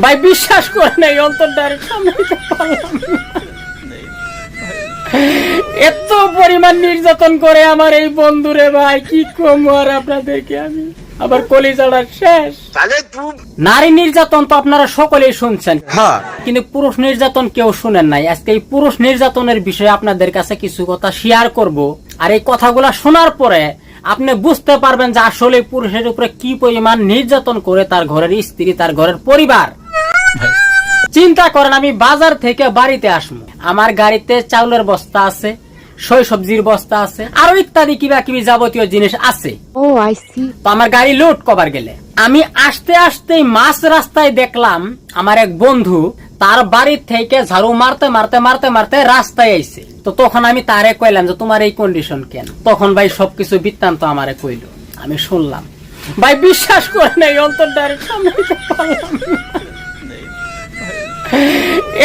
ভাই বিশ্বাস করে নাই অন্তর্দার সামলাইতে পারলাম এত পরিমাণ নির্যাতন করে আমার এই বন্ধুরে ভাই কি কম আর আপনাদেরকে আমি? আবার শেষ। নারী নির্যাতন তো আপনারা সকলেই শুনছেন। হ্যাঁ। কিন্তু পুরুষ নির্যাতন কেউ শুনেন নাই। আজকে এই পুরুষ নির্যাতনের বিষয়ে আপনাদের কাছে কিছু কথা শেয়ার করব। আর এই কথাগুলা শোনার পরে আপনি বুঝতে পারবেন যে আসলে পুরুষের উপরে কি পরিমাণ নির্যাতন করে তার ঘরের স্ত্রী তার ঘরের পরিবার। চিন্তা করেন আমি বাজার থেকে বাড়িতে আসব। আমার গাড়িতে চাউলের বস্তা আছে সই সবজির বস্তা আছে আরও ইত্যাদি কিবা কিবি যাবতীয় জিনিস আছে। I see. তো আমার গাড়ি লোড কভার গেলে। আমি আসতে আসতেই মাঝ রাস্তায় দেখলাম আমার এক বন্ধু তার বাড়ি থেকে ঝাড়ু মারতে মারতে মারতে মারতে রাস্তায় আইছে। তো তখন আমি তারে কইলাম যে তোমার এই কন্ডিশন কেন? তখন ভাই সবকিছু বৃত্তান্ত আমারে কইল। আমি শুনলাম। ভাই বিশ্বাস করেন এই অন্তরটা আর সামলাইতে পারলাম না।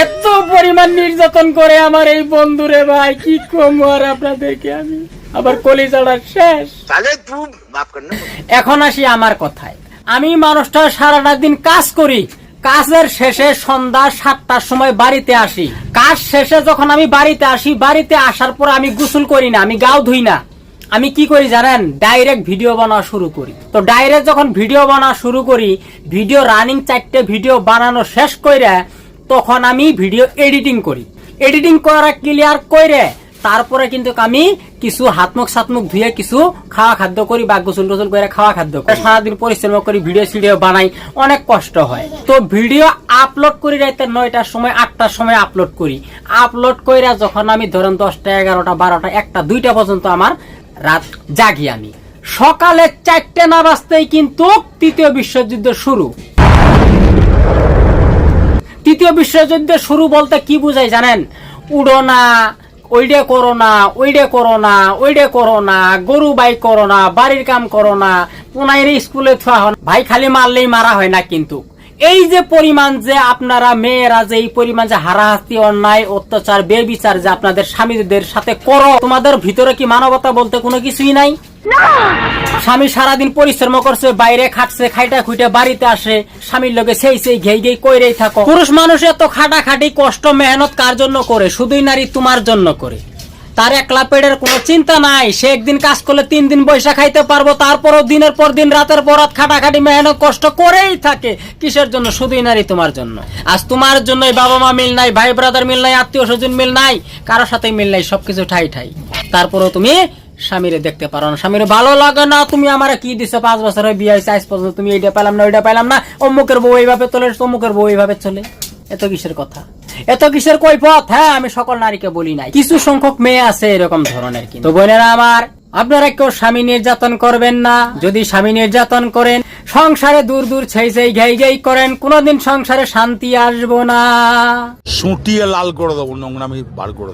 এত পরিমাণ নির্যাতন করে আমার এই বন্ধুরে ভাই কি কম আর আপনাদেরকে আমি? আবার কলিজাটা শেষ। এখন আসি আমার কথায়। আমি মানুষটা সারাটা দিন কাজ করি। কাজের শেষে সন্ধ্যা সাতটার সময় বাড়িতে আসি। কাজ শেষে যখন আমি বাড়িতে আসি বাড়িতে আসার পর আমি গোসল করি না আমি গাও ধুই না। আমি কি করি জানেন? ডাইরেক্ট ভিডিও বানা শুরু করি। তো ডাইরেক্ট যখন ভিডিও বানা শুরু করি ভিডিও রানিং চারটে ভিডিও বানানো শেষ করে তখন আমি ভিডিও এডিটিং করি। এডিটিং করা ক্লিয়ার কইরে, তারপরে কিন্তু আমি কিছু হাত মুখ মুখ ধুয়ে কিছু খাওয়া খাদ্য করি বা গোসল টোসল করে খাওয়া খাদ্য করি। সারাদিন পরিশ্রম করি ভিডিও সিডিও বানাই, অনেক কষ্ট হয়। তো ভিডিও আপলোড করি রাতে নয়টার সময়, আটটার সময় আপলোড করি। আপলোড কইরা যখন আমি ধরেন দশটা, এগারোটা, বারোটা, একটা, দুইটা পর্যন্ত আমার রাত জাগি আমি। সকালে চারটে না বাজতেই কিন্তু তৃতীয় বিশ্বযুদ্ধ শুরু। তৃতীয় বিশ্বযুদ্ধ শুরু বলতে কি বুঝাই জানেন? উড়ো না ওইডে করো না ওইডে করো না ওইডে করো না গরু বাই করো না বাড়ির কাম করো না পুনাইরে স্কুলে থোয়া হন। ভাই খালি মারলেই মারা হয় না কিন্তু। এই যে পরিমাণ যে আপনারা মেয়েরা যে এই পরিমাণ যে হারাহাস্তি, অন্যায়, অত্যাচার, বেবিচার যে আপনাদের স্বামীদের সাথে করো, তোমাদের ভিতরে কি মানবতা বলতে কোনো কিছুই নাই? স্বামী সারাদিন পরিশ্রম করছে, বাইরে খাটছে, খাইটা খুইটা বাড়িতে আসে। স্বামীর লগে সেই সেই ঘেই ঘেই কইরেই থাকো। পুরুষ মানুষ এত খাটা খাটি কষ্ট, মেহনত কার জন্য করে? শুধুই নারী তোমার জন্য করে। তার একলা পেটের কোনো চিন্তা নাই। সে একদিন কাজ করলে তিন দিন পয়সা খাইতে পারব, তারপরও দিনের পর দিন, রাতের পর রাত খাটাখাটি, মেহনত, কষ্ট করেই থাকে। কিসের জন্য? শুধুই নারী তোমার জন্য। আজ তোমার জন্যই বাবা মা মিল নাই ভাই ব্রাদার মিল নাই আত্মীয় স্বজন মিল নাই কারোর সাথে মিল নাই, সবকিছু ঠাই ঠাই। তারপরও তুমি স্বামীরে দেখতে পারো না। স্বামীর ভালো লাগে না, তুমি আমার কি দিছো? পাঁচ বছর হয়ে বিয়ে হয়েছে পর্যন্ত তুমি এইটা পেলাম না, ওইটা পেলাম না। অমুকের বউ এইভাবে চলে অমুকের বউ এইভাবে চলে। এত কিসের কথা? এত কিসের কৈফত? হ্যাঁ আমি সকল নারীকে বলি নাই। কিছু সংখ্যক মেয়ে আছে এরকম ধরনের কিন্তু। বোনেরা আমার, আপনারা কেউ স্বামী নির্যাতন করবেন না। যদি স্বামী নির্যাতন করেন, সংসারে দূর দূর ছেই ছেই ঘেই ঘেই করেন, কোনোদিন সংসারে শান্তি আসব না। সুটিয়ে লাল করে দেবো, নোংরামি বার করে দেবো।